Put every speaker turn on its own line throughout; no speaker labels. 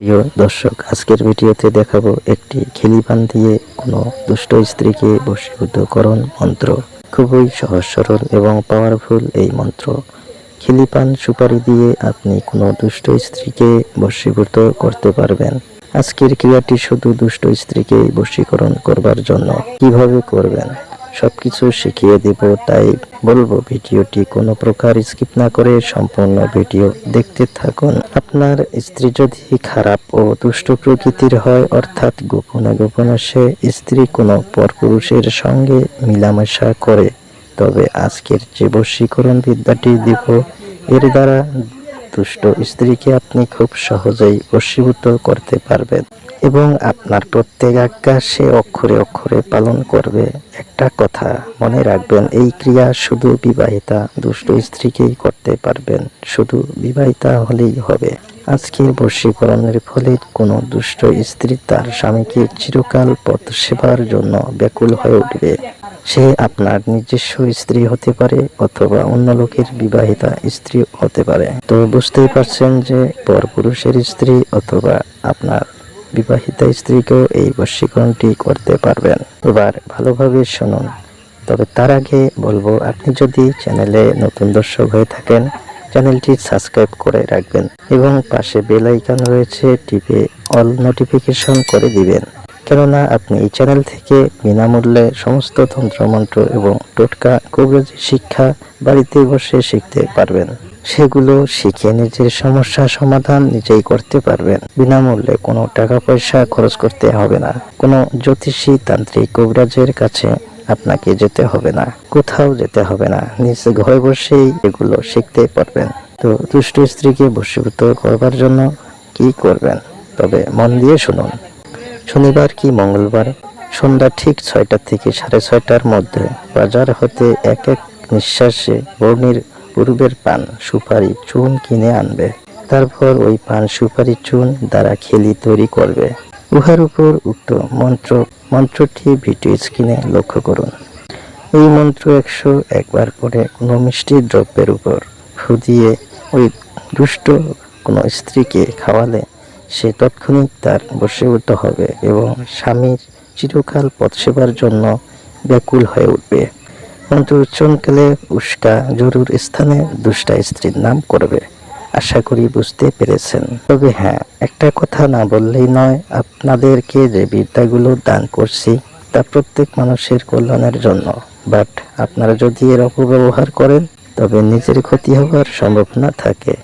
প্রিয় দর্শক, আজকের ভিডিওতে দেখাবো একটি খিলিপান দিয়ে কোনো দুষ্ট স্ত্রীকে বশীভূতকরণ মন্ত্র। খুবই সহজ, সরল এবং পাওয়ারফুল এই মন্ত্র। খিলিপান সুপারি দিয়ে আপনি কোনো দুষ্ট স্ত্রীকে বশীভূত করতে পারবেন। আজকের ক্রিয়াটি শুধু দুষ্ট স্ত্রীকে বশীকরণ করবার জন্য। কীভাবে করবেন? সবকিছু শিখিয়ে দেব, তাই বলব ভিডিওটি কোনো প্রকার স্কিপ না করে সম্পূর্ণ ভিডিও দেখতে থাকুন। আপনার স্ত্রী যদি খারাপ ও দুষ্ট প্রকৃতির হয়, অর্থাৎ গোপনে গোপনে সে স্ত্রী কোনো পরপুরুষের সঙ্গে মিলামেশা করে, তবে আজকের যে বশীকরণ বিদ্যাটি দিব, এর দ্বারা দুষ্ট স্ত্রীকে আপনি খুব সহজেই বশীভূত করতে পারবেন। এবং আপনার প্রত্যেক আজ্ঞা সে অক্ষরে অক্ষরে পালন করবে একটা কথা মনে রাখবেন, এই ক্রিয়া শুধু বিবাহিতা, দুষ্ট স্ত্রীকেই করতে পারবেন, শুধু বিবাহিতা হলেই হবে। আজকের বশীকরণের ফলে কোনো দুষ্ট স্ত্রী তার স্বামীকে চিরকাল পথ সেবার জন্য ব্যাকুল হয়ে উঠবে। সে আপনার নিজস্ব স্ত্রী হতে পারে অথবা অন্য লোকের বিবাহিতা স্ত্রী হতে পারে। তো বুঝতেই পারছেন যে পরপুরুষের স্ত্রী অথবা আপনার বিবাহিতা স্ত্রীকেও এই বশীকরণটি করতে পারবেন। এবার ভালোভাবে শুনুন। তবে তার আগে বলব, আপনি যদি চ্যানেলে নতুন দর্শক হয়ে থাকেন, চ্যানেলটি সাবস্ক্রাইব করে রাখবেন এবং পাশে বেল আইকন রয়েছে, টিপে অল নোটিফিকেশন করে দিবেন। কেননা আপনি এই চ্যানেল থেকে বিনামূল্যে সমস্ত তন্ত্রমন্ত্র এবং টোটকা কবিরাজি শিক্ষা, বাড়িতে বসে শিখতে পারবেন। সেগুলো শিখে নিজের সমস্যা সমাধান নিজেই করতে পারবেন। বিনামূল্যে কোনো টাকা পয়সা খরচ করতে হবে না। কোনো জ্যোতিষী তান্ত্রিক কবিরাজের কাছে আপনাকে যেতে হবে না। কোথাও যেতে হবে না। নিজ ঘরে বসেই এগুলো শিখতে পারবেন। তো দুষ্ট স্ত্রীকে বশীভূত করবার জন্য কি করবেন? তবে মন দিয়ে শুনুন। শনিবার কি মঙ্গলবার? সন্ধ্যা ঠিক ছয়টা থেকে সাড়ে ছয়টার মধ্যে বাজার হতে এক এক নিঃশ্বাসে বর্ণির পূর্বের পান সুপারি চুন কিনে আনবে। তারপর ওই পান সুপারি চুন দ্বারা খেলি তৈরি করবে। উহার উপর উক্ত মন্ত্র, মন্ত্রটি ভিডিও স্ক্রিনে লক্ষ্য করুন। এই মন্ত্র একশো একবার করে কোনো মিষ্টি দ্রব্যের উপর ফু দিয়ে ওই দুষ্ট কোনো স্ত্রীকে খাওয়ালে সে তৎক্ষণিক তার বশীভূত হবে এবং স্বামীর চিরকাল পথ সেবার জন্য ব্যাকুল হয়ে উঠবে। মন্ত্র উচ্চারণকালে উস্কা জরুর স্থানে দুষ্টা স্ত্রীর নাম করবে। আশা করি বুঝতে পেরেছেন। তবে হ্যাঁ একটা কথা না বললেই নয়, আপনাদেরকে যে বিদ্যাগুলো দান করছি তা প্রত্যেক মানুষের কল্যাণের জন্য। বাট আপনারা যদি এর অপব্যবহার করেন, তবে নিজের ক্ষতি হবার সম্ভাবনা থাকে।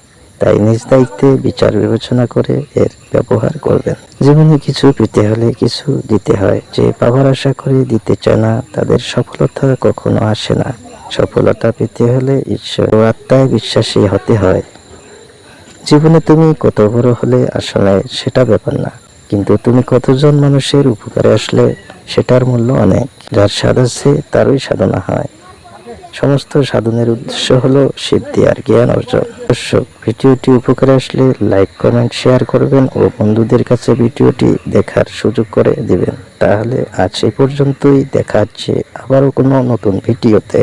তাই নিজ দায়িত্বে বিচার বিবেচনা করে এর ব্যবহার করবেন। জীবনে কিছু পেতে হলে কিছু দিতে হয়। যে পাওয়ার আশা করে দিতে চায় না, তাদের সফলতা কখনো আসে না। সফলতা পেতে হলে ঈশ্বর ও আত্মায় বিশ্বাসী হতে হয়। জীবনে তুমি কত বড় হলে আসলে সেটা ব্যাপার না। কিন্তু তুমি কতজন মানুষের উপকারে আসলে সেটার মূল্য অনেক। যার স্বাদ আছে, তারই সাধনা হয়। সমস্ত সাধনের উদ্দেশ্য হলো সিদ্ধি আর জ্ঞান অর্জন। দর্শক, ভিডিওটি উপকারে আসলে লাইক কমেন্ট শেয়ার করবেন ও বন্ধুদের কাছে ভিডিওটি দেখার সুযোগ করে দিবেন। তাহলে আজ এই পর্যন্তই, দেখা হচ্ছে আবারও কোনো নতুন ভিডিওতে।